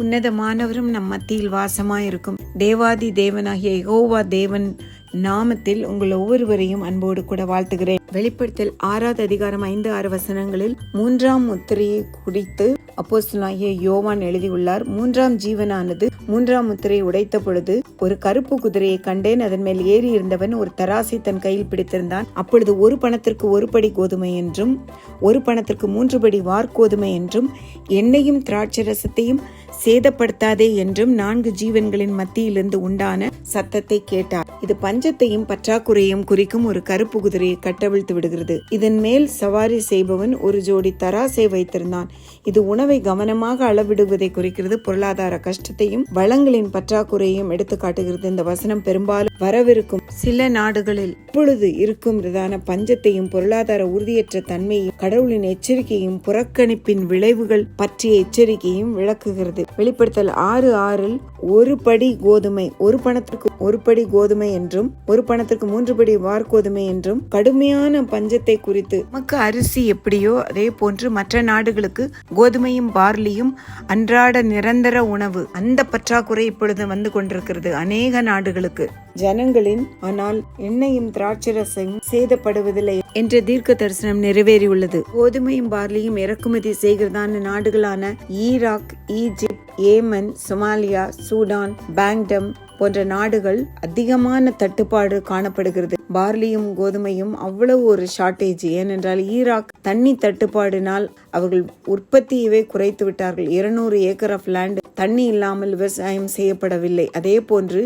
உன்னதமானவரும் நம் மத்தியில் வாசமாயிருக்கும். தேவாதி தேவனாகிய யகோவா தேவன் நாமத்தில் உங்கள் ஒவ்வொருவரையும் அன்போடு கூட வாழ்த்துகிறேன். வெளிப்படுத்தல் ஆறாவது அதிகாரம் ஐந்து ஆறு வசனங்களில் மூன்றாம் முத்திரையை குறித்து அப்போஸ்தலாகிய யோவான் எழுதியுள்ளார். மூன்றாம் ஜீவனானது மூன்றாம் முத்திரையை உடைத்த பொழுது ஒரு கருப்பு குதிரையை கண்டேன். அதன் மேல் ஏறி இருந்தவன் ஒரு தராசை தன் கையில் பிடித்திருந்தான். அப்பொழுது ஒரு பணத்திற்கு ஒரு படி கோதுமை என்றும் ஒரு பணத்திற்கு மூன்று படி வார்கோதுமை என்றும் எண்ணெயும் திராட்சை ரசத்தையும் சேதப்படுத்தாதே என்றும் நான்கு ஜீவன்களின் மத்தியிலிருந்து உண்டான சத்தத்தை கேட்டார். இது பஞ்சத்தையும் பற்றாக்குறையும் குறிக்கும் ஒரு கருப்பு குதிரையை கட்டவிழ்த்து விடுகிறது. இதன் மேல் சவாரி செய்பவன் ஒரு ஜோடி தராசை வைத்திருந்தான். இது உணவை கவனமாக அளவிடுவதை குறிக்கிறது. பொருளாதார கஷ்டத்தையும் வளங்களின் பற்றாக்குறையும் எடுத்து காட்டுகிறது. இந்த வசனம் பெரும்பாலும் வரவிருக்கும் சில நாடுகளில் இப்பொழுது இருக்கும் விதான பஞ்சத்தையும் பொருளாதார உறுதியற்ற தன்மையும் கடவுளின் எச்சரிக்கையும் புறக்கணிப்பின் விளைவுகள் பற்றிய எச்சரிக்கையும் விளக்குகிறது. வெளிப்படுத்தல் ஆறு ஆறில் ஒரு படி கோதுமை ஒரு பணத்திற்கு ஒரு படி கோதுமை என்றும் ஒரு பணத்திற்கு மூன்று படி வார்கோதுமை என்றும் கடுமையான பஞ்சத்தை குறித்து நமக்கு அரிசி எப்படியோ அதே போன்று மற்ற நாடுகளுக்கு கோதுமையும் பார்லியும் அன்றாட நிரந்தர உணவு. அந்த பற்றாக்குறை இப்பொழுது வந்து கொண்டிருக்கிறது அநேக நாடுகளுக்கு. ஜனங்களின் ஆனால் எண்ணெயும் திராட்சரசையும் சேதப்படுவதில்லை. என்ற தீர்க்க தரிசனம் நிறைவேறியுள்ளது. கோதுமையும் பார்லியும் இறக்குமதி செய்கிறதான நாடுகளான Iraq Egypt Yemen Somalia Sudan பேங்டம் போன்ற நாடுகள் அதிகமான தட்டுப்பாடு காணப்படுகிறது. பார்லியும் கோதுமையும் அவ்வளவு ஒரு ஷார்ட்டேஜ் ஏனென்றால் ஈராக் தண்ணி தட்டுப்பாடினால் அவர்கள் உற்பத்தியவே குறைத்து விட்டார்கள். இருநூறு ஏக்கர் ஆஃப் லேண்ட் தண்ணி இல்லாமல் விவசாயம் செய்யப்படவில்லை. அதே போன்று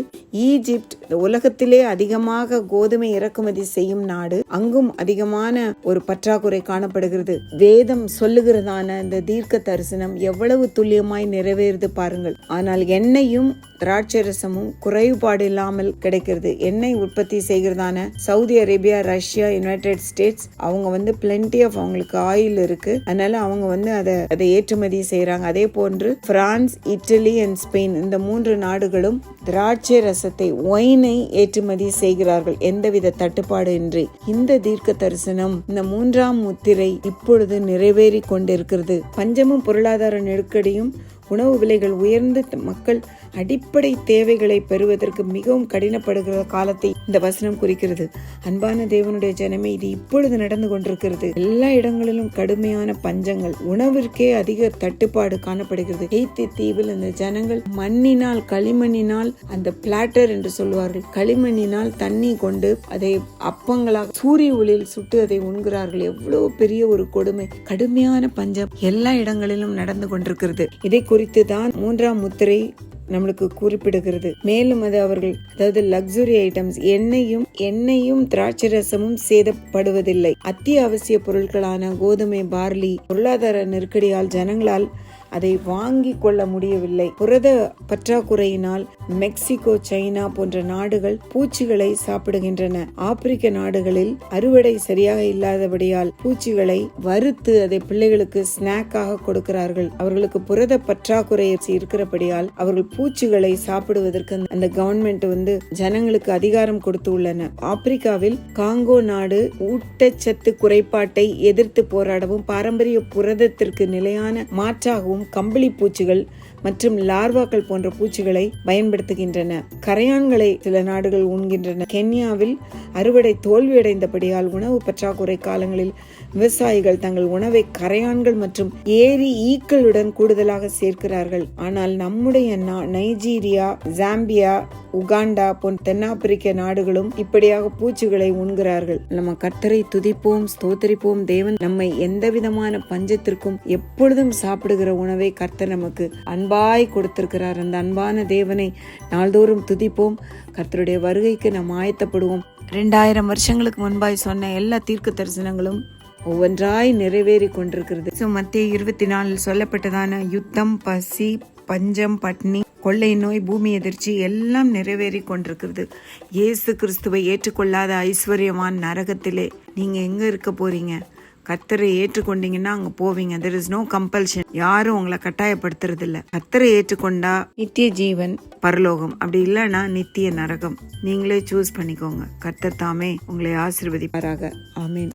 ஈஜிப்ட் உலகத்திலே அதிகமாக கோதுமை இறக்குமதி செய்யும் நாடு அங்கும் அதிகமான ஒரு பற்றாக்குறை காணப்படுகிறது. வேதம் சொல்லுகிறதான இந்த தீர்க்க தரிசனம் எவ்வளவு துல்லியமாய் நிறைவேறுது பாருங்கள். ஆனால் எண்ணெயும் திராட்சை ரசமும் குறைபாடு இல்லாமல் கிடைக்கிறது. எண்ணெய் உற்பத்தி செய்கிறதான Saudi Arabia Russia United States அவங்க வந்து பிளென்டி ஆஃப் அவங்களுக்கு ஆயில் இருக்கு. அதனால அவங்க வந்து அதை அதை ஏற்றுமதி செய்யறாங்க அதே போன்று பிரான்ஸ் இட்டலி அண்ட் ஸ்பெயின் இந்த மூன்று நாடுகளும் திராட்சை ரசத்தை ஒயினை ஏற்றுமதி செய்கிறார்கள். எந்தவித தட்டுப்பாடு இன்றி. இந்த தீர்க்க தரிசனம் இந்த மூன்றாம் முத்திரை இப்பொழுது நிறைவேறி கொண்டிருக்கிறது. பஞ்சமும் பொருளாதார நெருக்கடியும் உணவு விலைகள் உயர்ந்து மக்கள் அடிப்படை தேவைகளை பெறுவதற்கு மிகவும் கடினப்படுகிற காலத்தை இந்த வசனம் குறிக்கிறது. அன்பான தேவனுடைய ஜனமே இது இப்பொழுது நடந்து கொண்டிருக்கிறது. எல்லா இடங்களிலும் கடுமையான பஞ்சங்கள் உணவிற்கே அதிக தட்டுப்பாடு காணப்படுகிறது. எய்த்தி தீவில் இந்த ஜனங்கள் மண்ணினால் களிமண்ணினால் அந்த பிளாட்டர் என்று சொல்லுவார்கள் களிமண்ணினால் தண்ணி கொண்டு அதை அப்பங்களாக சூரிய ஒளியில் சுட்டு அதை உண்கிறார்கள். எவ்வளவு பெரிய ஒரு கொடுமை. கடுமையான பஞ்சம் எல்லா இடங்களிலும் நடந்து கொண்டிருக்கிறது. இதை குறித்து தான் மூன்றாம் முத்திரை நம்மளுக்கு குறிப்பிடுகிறது. மேலும் அது அவர்கள் அதாவது லக்ஸுரி ஐட்டம்ஸ் எண்ணெயும் எண்ணெயும் திராட்சை ரசமும் சேதப்படுவதில்லை. அத்தியாவசிய பொருட்களான கோதுமை பார்லி பொருளாதார நெருக்கடியால் ஜனங்களால் அதை வாங்கி கொள்ள முடியவில்லை. புரத பற்றாக்குறையினால் மெக்சிகோ சைனா போன்ற நாடுகள் பூச்சிகளை சாப்பிடுகின்றன. ஆப்பிரிக்க நாடுகளில் அறுவடை சரியாக இல்லாதபடியால் பூச்சிகளை வறுத்து அதை பிள்ளைகளுக்கு ஸ்நாக்காக கொடுக்கிறார்கள். அவர்களுக்கு புரத பற்றாக்குறை இருக்கிறபடியால் அவர்கள் பூச்சிகளை சாப்பிடுவதற்கு அந்த கவர்மெண்ட் வந்து ஜனங்களுக்கு அதிகாரம் கொடுத்து உள்ளன. ஆப்பிரிக்காவில் காங்கோ நாடு ஊட்டச்சத்து குறைபாட்டை எதிர்த்து போராடவும் பாரம்பரிய புரதத்திற்கு நிலையான மாற்றாகவும் கம்பளி பூச்சிகள் மற்றும் லார்வாக்கள் போன்ற பூச்சிகளை பயன்படுத்துகின்றன. கரையான்களை சில நாடுகள் உண்கின்றன கென்யாவில் அறுவடை தோல்வியடைந்தபடியால் உணவு பற்றாக்குறை காலங்களில் விவசாயிகள் தங்கள் உணவை கரையான்கள் மற்றும் ஏரி ஈக்களுடன் கூடுதலாக சேர்க்கிறார்கள். ஆனால் நம்முடைய நைஜீரியா ஜாம்பியா உகாண்டா போன்ற தென்னாப்பிரிக்க நாடுகளும் இப்படியாக பூச்சிகளை உண்கிறார்கள். நம்ம கர்த்தரை துதிப்போம் ஸ்தோத்தரிப்போம். தேவன் நம்மை எந்த விதமான பஞ்சத்திற்கும் எப்பொழுதும் சாப்பிடுகிற உணவை கர்த்தர் நமக்கு அன்பாய் கொடுத்திருக்கிறார். அந்த அன்பான தேவனை நாள்தோறும் துதிப்போம். கர்த்தருடைய வருகைக்கு நாம் ஆயத்தப்படுவோம். ரெண்டாயிரம் வருஷங்களுக்கு முன்பாய் சொன்ன எல்லா தீர்க்க தரிசனங்களும் ஒவ்வொன்றாய் நிறைவேறி கொண்டிருக்கிறது. மத்திய இருபத்தி நாலில் சொல்லப்பட்டதான யுத்தம் பசி பஞ்சம் பட்னி கொள்ளை நோய் பூமி எதிர்ச்சி எல்லாம் நிறைவேறி கொண்டிருக்கிறது. இயேசு கிறிஸ்துவை ஏற்றுக்கொள்ளாத ஐஸ்வர்யவான் நரகத்திலே நீங்க எங்க இருக்க போறீங்க? கத்தரை ஏற்றுக்கொண்டீங்கன்னா அங்க போவீங்க. தெர் இஸ் நோ கம்பல்ஷன் யாரும் உங்களை கட்டாயப்படுத்துறது இல்ல கத்தரை ஏற்றுக்கொண்டா நித்திய ஜீவன். பரலோகம். அப்படி இல்லைன்னா நித்திய நரகம். நீங்களே சூஸ் பண்ணிக்கோங்க. கத்தர் தாமே உங்களை ஆசிர்வதிப்பாராக. ஆமீன்